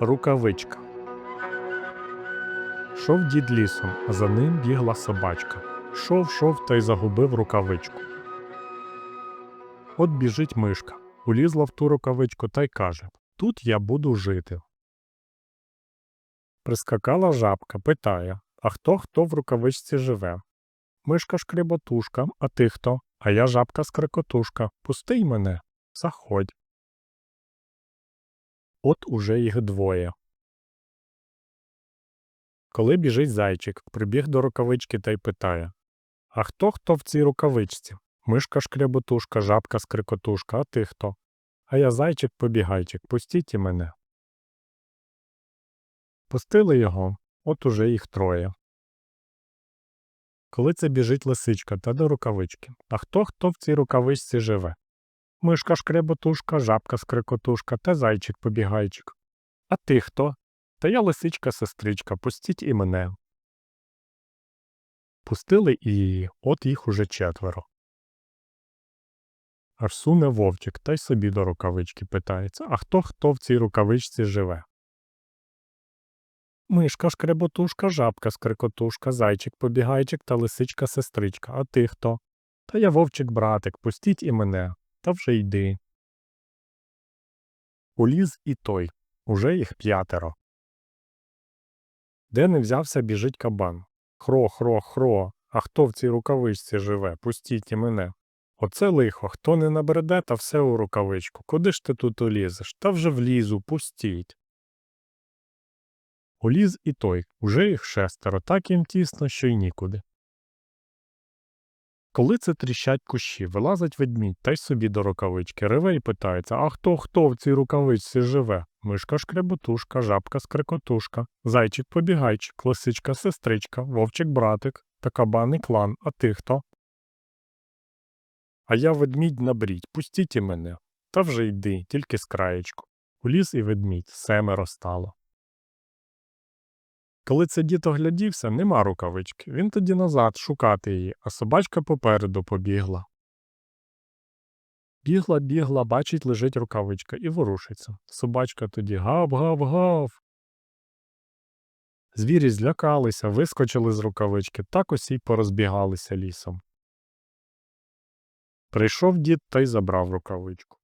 Рукавичка. Шов дід лісом, а за ним бігла собачка. Шов, шов та й загубив рукавичку. От біжить мишка, улізла в ту рукавичку та й каже Тут я буду жити. Прискакала жабка, питає А хто хто в рукавичці живе? Мишка шкреботушка, а ти хто? А я жабка скрикотушка. Пусти й мене. Заходь. От уже їх двоє. Коли біжить зайчик, прибіг до рукавички та й питає А хто хто в цій рукавичці? Мишка шкряботушка, жабка скрикотушка, а ти хто? А я зайчик побігайчик, пустіть і мене. Пустили його, от уже їх троє. Коли це біжить лисичка та до рукавички. А хто хто в цій рукавичці живе? Мишка шкреботушка, жабка скрикотушка та зайчик побігайчик. А ти хто? Та я лисичка сестричка, пустіть і мене. Пустили і її, от їх уже четверо. Аж суне вовчик та й собі до рукавички питається, а хто хто в цій рукавичці живе? Мишка шкреботушка, жабка скрикотушка, зайчик побігайчик та лисичка сестричка, а ти хто? Та я вовчик братик, пустіть і мене, та вже йди. Уліз і той, уже їх п'ятеро. Де не взявся, біжить кабан. Хро, хро, хро, а хто в цій рукавичці живе? Пустіть і мене. Оце лихо, хто не набреде, та все у рукавичку. Куди ж ти тут улізеш? Та вже влізу, пустіть. Уліз і той, уже їх шестеро, так їм тісно, що й нікуди. Коли це тріщать кущі, вилазить ведмідь та й собі до рукавички, реве й питається, а хто хто в цій рукавичці живе? Мишка шкреботушка, жабка скрикотушка, зайчик побігайчик, лисичка сестричка, вовчик братик та кабаний клан, а ти хто? А я ведмідь на брідь, пустіть і мене. Та вже йди, тільки з краєчку. Уліз і ведмідь, семеро стало. Коли це дід оглядівся, нема рукавички. Він тоді назад шукати її, а собачка попереду побігла. Бігла, бігла, бачить, лежить рукавичка і ворушиться. Собачка тоді гав-гав-гав. Звірі злякалися, вискочили з рукавички, так усі й порозбігалися лісом. Прийшов дід та й забрав рукавичку.